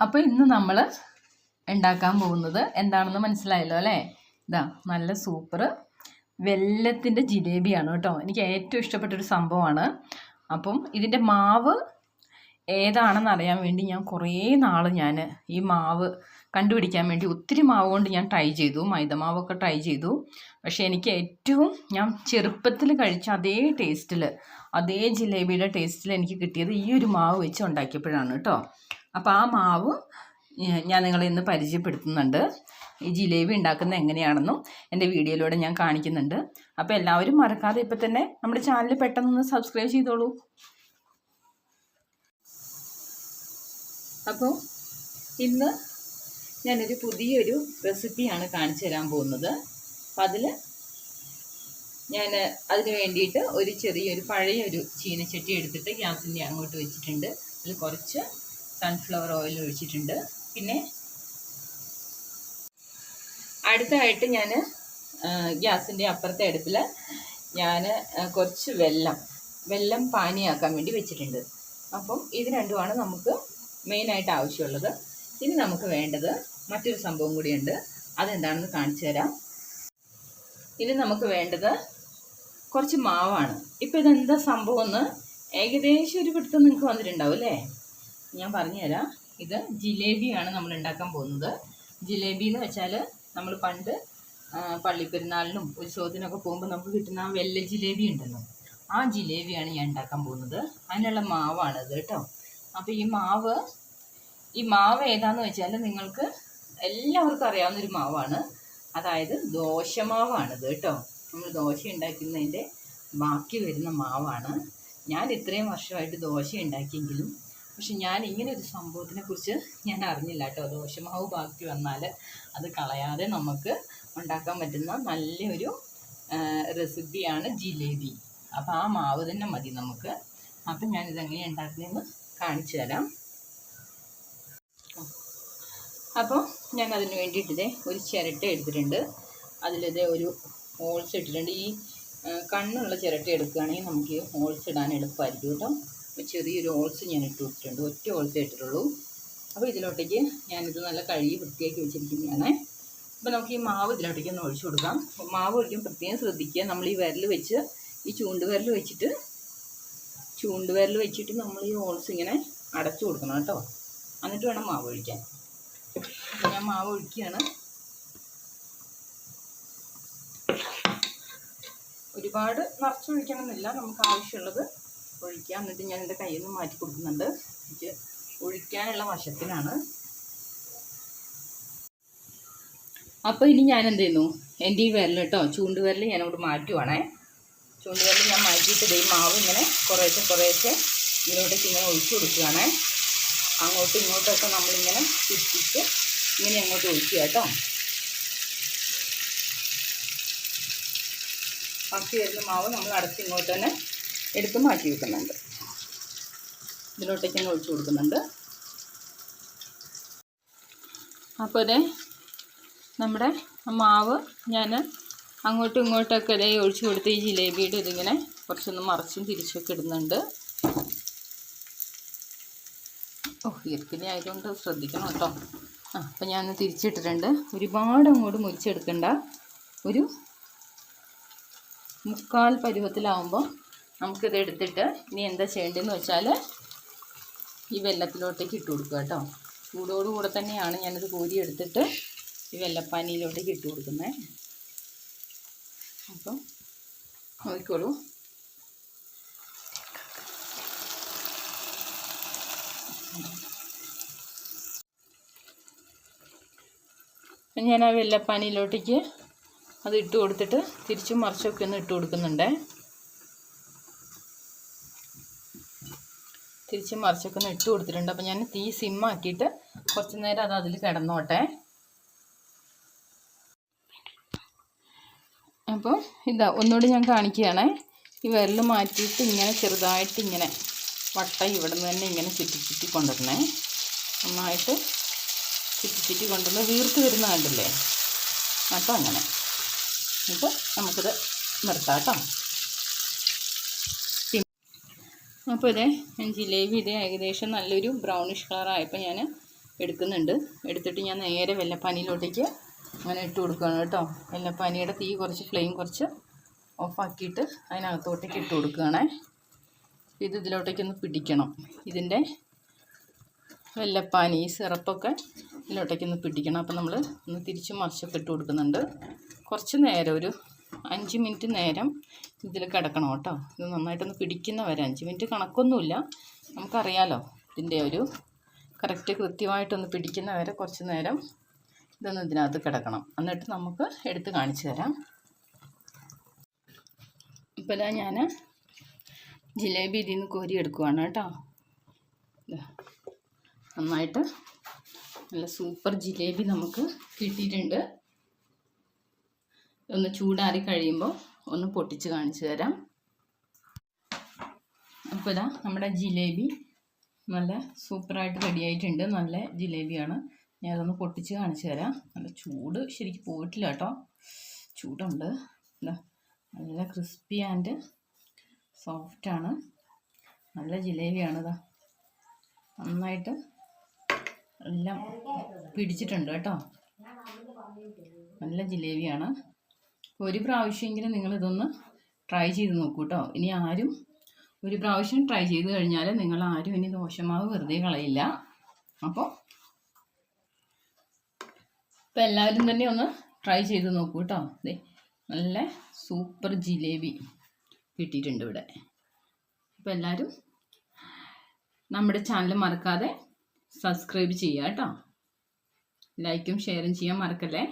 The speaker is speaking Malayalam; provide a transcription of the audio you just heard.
അപ്പോൾ ഇന്ന് നമ്മൾ ഉണ്ടാക്കാൻ പോകുന്നത് എന്താണെന്ന് മനസ്സിലായല്ലോ അല്ലേ? ഇതാ നല്ല സൂപ്പർ വെല്ലത്തിന്റെ ജിലേബിയാണ് കേട്ടോ. എനിക്ക് ഏറ്റവും ഇഷ്ടപ്പെട്ടൊരു സംഭവമാണ്. അപ്പം ഇതിന്റെ മാവ് ഏതാണെന്ന് അറിയാൻ വേണ്ടി ഞാൻ കുറേ നാൾ ഞാൻ ഈ മാവ് കണ്ടുപിടിക്കാൻ വേണ്ടി ഒത്തിരി മാവ് കൊണ്ട് ഞാൻ ട്രൈ ചെയ്തു. മൈദമാവൊക്കെ ട്രൈ ചെയ്തു. പക്ഷേ എനിക്ക് ഏറ്റവും ഞാൻ ചെറുപ്പത്തിൽ കഴിച്ച അതേ ടേസ്റ്റിൽ അതേ ജിലേബിയുടെ ടേസ്റ്റിൽ എനിക്ക് കിട്ടിയത് ഈ ഒരു മാവ് വെച്ച് ഉണ്ടാക്കിയപ്പോഴാണ് കേട്ടോ. അപ്പോൾ ആ മാവ് ഞാൻ നിങ്ങളെ ഇന്ന് പരിചയപ്പെടുത്തുന്നുണ്ട്. ഈ ജിലേബി ഉണ്ടാക്കുന്നത് എങ്ങനെയാണെന്നും എന്റെ വീഡിയോയിലൂടെ ഞാൻ കാണിക്കുന്നുണ്ട്. അപ്പോൾ എല്ലാവരും മറക്കാതെ ഇപ്പം തന്നെ നമ്മുടെ ചാനൽ പെട്ടെന്ന് സബ്സ്ക്രൈബ് ചെയ്തോളൂ. അപ്പോൾ ഇന്ന് ഞാനൊരു പുതിയൊരു റെസിപ്പിയാണ് കാണിച്ചു തരാൻ പോകുന്നത്. അപ്പം അതിൽ ഞാൻ അതിന് വേണ്ടിയിട്ട് ഒരു ചെറിയൊരു പഴയൊരു ചീനച്ചട്ടി എടുത്തിട്ട് ഗ്യാസിന്റെ അങ്ങോട്ട് വെച്ചിട്ടുണ്ട്. അതിൽ കുറച്ച് സൺഫ്ലവർ ഓയിൽ ഒഴിച്ചിട്ടുണ്ട്. പിന്നെ അടുത്തായിട്ട് ഞാൻ ഗ്യാസിന്റെ അപ്പുറത്തെ അടുപ്പിൽ ഞാൻ കുറച്ച് വെള്ളം വെള്ളം പാനിയാക്കാൻ വേണ്ടി വെച്ചിട്ടുണ്ട്. അപ്പം ഇത് രണ്ടുമാണ് നമുക്ക് മെയിനായിട്ട് ആവശ്യമുള്ളത്. ഇനി നമുക്ക് വേണ്ടത് മറ്റൊരു സംഭവം കൂടിയുണ്ട്. അതെന്താണെന്ന് കാണിച്ചു തരാം. ഇനി നമുക്ക് വേണ്ടത് കുറച്ച് മാവാണ്. ഇപ്പം ഇതെന്താ സംഭവം എന്ന് ഏകദേശം ഒരു പിടുത്തം നിങ്ങൾക്ക് വന്നിട്ടുണ്ടാവും അല്ലേ? ഞാൻ പറഞ്ഞുതരാം. ഇത് ജിലേബിയാണ് നമ്മൾ ഉണ്ടാക്കാൻ പോകുന്നത്. ജിലേബി എന്ന് വെച്ചാൽ നമ്മൾ പണ്ട് പള്ളിപ്പെരുന്നാളിനും ഉത്സവത്തിനൊക്കെ പോകുമ്പോൾ നമുക്ക് കിട്ടുന്ന ആ വെല്ല ജിലേബി ഉണ്ടല്ലോ. ആ ജിലേബിയാണ് ഞാൻ ഉണ്ടാക്കാൻ പോകുന്നത്. അതിനുള്ള മാവാണത് കേട്ടോ. അപ്പോൾ ഈ മാവ് ഈ മാവ് ഏതാന്ന് വെച്ചാൽ നിങ്ങൾക്ക് എല്ലാവർക്കും അറിയാവുന്ന ഒരു മാവാണ്. അതായത് ദോശമാവാണിത് കേട്ടോ. നമ്മൾ ദോശ ഉണ്ടാക്കുന്നതിന്റെ ബാക്കി വരുന്ന മാവാണ്. ഞാൻ ഇത്രയും വർഷമായിട്ട് ദോശ ഉണ്ടാക്കിയെങ്കിലും പക്ഷെ ഞാൻ ഇങ്ങനെ ഒരു സംഭവത്തിനെ കുറിച്ച് ഞാൻ അറിഞ്ഞില്ല കേട്ടോ. ദോശമാവ് ബാക്കി വന്നാൽ അത് കളയാതെ നമുക്ക് ഉണ്ടാക്കാൻ പറ്റുന്ന നല്ലൊരു റെസിപ്പിയാണ് ജിലേബി. അപ്പോൾ ആ മാവ് തന്നെ മതി നമുക്ക്. അപ്പം ഞാനിത് എങ്ങനെയാണ് ഉണ്ടാക്കുന്നതെന്ന് കാണിച്ചു തരാം. അപ്പോൾ ഞാൻ അതിന് വേണ്ടിയിട്ട് ഇതേ ഒരു ചിരട്ട എടുത്തിട്ടുണ്ട്. അതിലിതേ ഒരു ഹോൾസ് ഇട്ടിട്ടുണ്ട്. ഈ കണ്ണുള്ള ചിരട്ട എടുക്കുകയാണെങ്കിൽ നമുക്ക് ഹോൾസ് ഇടാൻ എളുപ്പമായിരിക്കും കേട്ടോ. അപ്പോൾ ചെറിയൊരു ഓൾസ് ഞാൻ ഇട്ട് കൊടുത്തിട്ടുണ്ട്. ഒറ്റ ഓൾസേ ഇട്ടിട്ടുള്ളൂ. അപ്പോൾ ഇതിലോട്ടേക്ക് ഞാനിത് നല്ല കഴുകി വൃത്തിയാക്കി വെച്ചിരിക്കുന്നതാണ്. അപ്പോൾ നമുക്ക് ഈ മാവ് ഇതിലോട്ടേക്ക് ഒന്ന് ഒഴിച്ചു കൊടുക്കാം. മാവ് ഒഴിക്കും പ്രത്യേകം ശ്രദ്ധിക്കുക. നമ്മൾ ഈ വിരൽ വെച്ച് ഈ ചൂണ്ടുവിരൽ വെച്ചിട്ട് ചൂണ്ടുവിരൽ വെച്ചിട്ട് നമ്മൾ ഈ ഓൾസ് ഇങ്ങനെ അടച്ചു കൊടുക്കണം കേട്ടോ. എന്നിട്ട് വേണം മാവ് ഒഴിക്കാൻ. ഞാൻ മാവ് ഒഴിക്കുകയാണ്. ഒരുപാട് നിറച്ചൊഴിക്കണമെന്നില്ല നമുക്ക് ആവശ്യമുള്ളത് ഒഴിക്കാം. എന്നിട്ട് ഞാൻ എന്റെ കയ്യിൽ നിന്ന് മാറ്റി കൊടുക്കുന്നുണ്ട്. എനിക്ക് ഒഴിക്കാനുള്ള വശത്തിനാണ്. അപ്പോൾ ഇനി ഞാൻ എന്ത് ചെയ്യുന്നു എന്റെ ഈ വിരൽ കേട്ടോ ചൂണ്ടുവിരൽ ഞാനവിടെ മാറ്റുവാണേ ചൂണ്ടുവിരൽ ഞാൻ മാറ്റിയിട്ട് ഇതേ മാവ് ഇങ്ങനെ കുറേശ്ശെ കുറേശ്ശെ ഇതിലോട്ടേക്ക് ഇങ്ങനെ ഒഴിച്ചു കൊടുക്കുകയാണേ. അങ്ങോട്ടും ഇങ്ങോട്ടൊക്കെ നമ്മളിങ്ങനെ ചുറ്റിച്ച് ഇങ്ങനെ അങ്ങോട്ട് ഒഴിക്കുക കേട്ടോ ബാക്കി വരുന്ന മാവ് നമ്മൾ അടച്ച് ഇങ്ങോട്ട് തന്നെ എടുത്ത് മാറ്റി വെക്കുന്നുണ്ട്. ഇതിലോട്ടേക്ക് തന്നെ ഒഴിച്ചു കൊടുക്കുന്നുണ്ട്. അപ്പോൾ നമ്മുടെ മാവ് ഞാൻ അങ്ങോട്ടും ഇങ്ങോട്ടൊക്കെ ഇതേ ഒഴിച്ചു കൊടുത്ത് ഈ ജിലേബിയുടെ ഇതിങ്ങനെ കുറച്ചൊന്ന് മറിച്ചും തിരിച്ചൊക്കെ ഇടുന്നുണ്ട്. ഓ ഇറക്കിനെ ആയതുകൊണ്ട് ശ്രദ്ധിക്കണം കേട്ടോ. ആ അപ്പം ഞാൻ തിരിച്ചിട്ടിട്ടുണ്ട്. ഒരുപാട് അങ്ങോട്ട് മുരിച്ചെടുക്കണ്ട. ഒരു മുക്കാൽ പരുവത്തിലാവുമ്പോൾ നമുക്കിത് എടുത്തിട്ട് ഇനി എന്താ ചെയ്യേണ്ടതെന്ന് വെച്ചാൽ ഈ വെള്ളത്തിലോട്ടേക്ക് ഇട്ട് കൊടുക്കുക കേട്ടോ. ചൂടോടുകൂടെ തന്നെയാണ് ഞാനിത് കോരി എടുത്തിട്ട് ഈ വെള്ളപ്പാനിയിലോട്ടേക്ക് ഇട്ട് കൊടുക്കുന്നത്. അപ്പം നോക്കിക്കോളൂ. ഞാൻ ആ വെള്ളപ്പാനിയിലോട്ടേക്ക് അത് ഇട്ട് കൊടുത്തിട്ട് തിരിച്ചും മറിച്ചൊക്കെ ഒന്ന് ഇട്ട് കൊടുക്കുന്നുണ്ടേ. തിരിച്ചും മറിച്ചൊക്കെ ഒന്ന് ഇട്ട് കൊടുത്തിട്ടുണ്ട്. അപ്പം ഞാൻ തീ സിമ്മാക്കിയിട്ട് കുറച്ച് നേരം അത് അതിൽ കിടന്നോട്ടെ. അപ്പോൾ ഇതാ ഒന്നുകൂടി ഞാൻ കാണിക്കുകയാണേ. ഈ വിരൽ മാറ്റിയിട്ട് ഇങ്ങനെ ചെറുതായിട്ട് ഇങ്ങനെ വട്ട ഇവിടെ നിന്ന് തന്നെ ഇങ്ങനെ ചുറ്റി ചുറ്റി കൊണ്ടുവരണേ. നന്നായിട്ട് ചുറ്റി ചുറ്റി കൊണ്ടുവന്ന് വീർത്ത് വരുന്ന കണ്ടില്ലേ? അപ്പോൾ അങ്ങനെ. ഇപ്പോൾ നമുക്കിത് നിർത്താം കേട്ടോ. അപ്പോൾ ഇതേ ജിലേബി ഇതേ ഏകദേശം നല്ലൊരു ബ്രൗണിഷ് കളറായപ്പോൾ ഞാൻ എടുക്കുന്നുണ്ട്. എടുത്തിട്ട് ഞാൻ നേരെ വെള്ളപ്പാനിയിലോട്ടേക്ക് അങ്ങനെ ഇട്ട് കൊടുക്കുകയാണ് കേട്ടോ. വെള്ളപ്പാനിയുടെ തീ കുറച്ച് ഫ്ലെയിം കുറച്ച് ഓഫാക്കിയിട്ട് അതിനകത്തോട്ടേക്ക് ഇട്ട് കൊടുക്കുകയാണേ. ഇത് ഇതിലോട്ടേക്കൊന്ന് പിടിക്കണം. ഇതിന്റെ വെള്ളപ്പാനി ഈ സിറപ്പൊക്കെ ഇതിലോട്ടേക്കൊന്ന് പിടിക്കണം. അപ്പോൾ നമ്മൾ ഒന്ന് തിരിച്ച് മറിച്ചൊക്കെ ഇട്ട് കൊടുക്കുന്നുണ്ട്. കുറച്ച് നേരം ഒരു അഞ്ച് മിനിറ്റ് നേരം ഇതിൽ കിടക്കണം കേട്ടോ. ഇത് നന്നായിട്ടൊന്ന് പിടിക്കുന്ന വരെ. അഞ്ച് മിനിറ്റ് കണക്കൊന്നുമില്ല. നമുക്കറിയാലോ ഇതിന്റെ ഒരു കറക്റ്റ് കൃത്യമായിട്ടൊന്ന് പിടിക്കുന്ന വരെ കുറച്ച് നേരം ഇതൊന്ന് ഇതിനകത്ത് കിടക്കണം. എന്നിട്ട് നമുക്ക് എടുത്ത് കാണിച്ചു തരാം. ഇപ്പോൾ ഇതാ ഞാൻ ജിലേബി ഇതിൽ നിന്ന് കോരി എടുക്കുവാണ് കേട്ടോ. നന്നായിട്ട് നല്ല സൂപ്പർ ജിലേബി നമുക്ക് കിട്ടിയിട്ടുണ്ട്. ഒന്ന് ചൂടാറി കഴിയുമ്പോൾ ഒന്ന് പൊട്ടിച്ച് കാണിച്ചു തരാം. അപ്പോൾ ഇതാ നമ്മുടെ ജിലേബി നല്ല സൂപ്പറായിട്ട് റെഡിയായിട്ടുണ്ട് നല്ല ജിലേബിയാണ്. ഞാൻ അതൊന്ന് പൊട്ടിച്ച് കാണിച്ചു തരാം. നല്ല ചൂട് ശരിക്കും പോയിട്ടില്ല കേട്ടോ. ചൂടുണ്ട്. നല്ല ക്രിസ്പി ആൻഡ് സോഫ്റ്റാണ് നല്ല ജിലേബിയാണ് ഇതാ. നന്നായിട്ട് എല്ലാം പിടിച്ചിട്ടുണ്ട് കേട്ടോ. നല്ല ജിലേബിയാണ്. ഒരു പ്രാവശ്യമെങ്കിലും നിങ്ങളിതൊന്ന് ട്രൈ ചെയ്ത് നോക്കൂ കേട്ടോ ഇനി ആരും ഒരു പ്രാവശ്യം ട്രൈ ചെയ്ത് കഴിഞ്ഞാൽ നിങ്ങൾ ആരും ഇനി ദോശമാവ് വെറുതെ കളയില്ല. അപ്പോൾ ഇപ്പം എല്ലാവരും തന്നെ ഒന്ന് ട്രൈ ചെയ്ത് നോക്കൂ കേട്ടോ അതെ നല്ല സൂപ്പർ ജിലേബി കിട്ടിയിട്ടുണ്ട് ഇവിടെ. അപ്പം എല്ലാവരും നമ്മുടെ ചാനൽ മറക്കാതെ സബ്സ്ക്രൈബ് ചെയ്യുക കേട്ടോ ലൈക്കും ഷെയറും ചെയ്യാൻ മറക്കല്ലേ?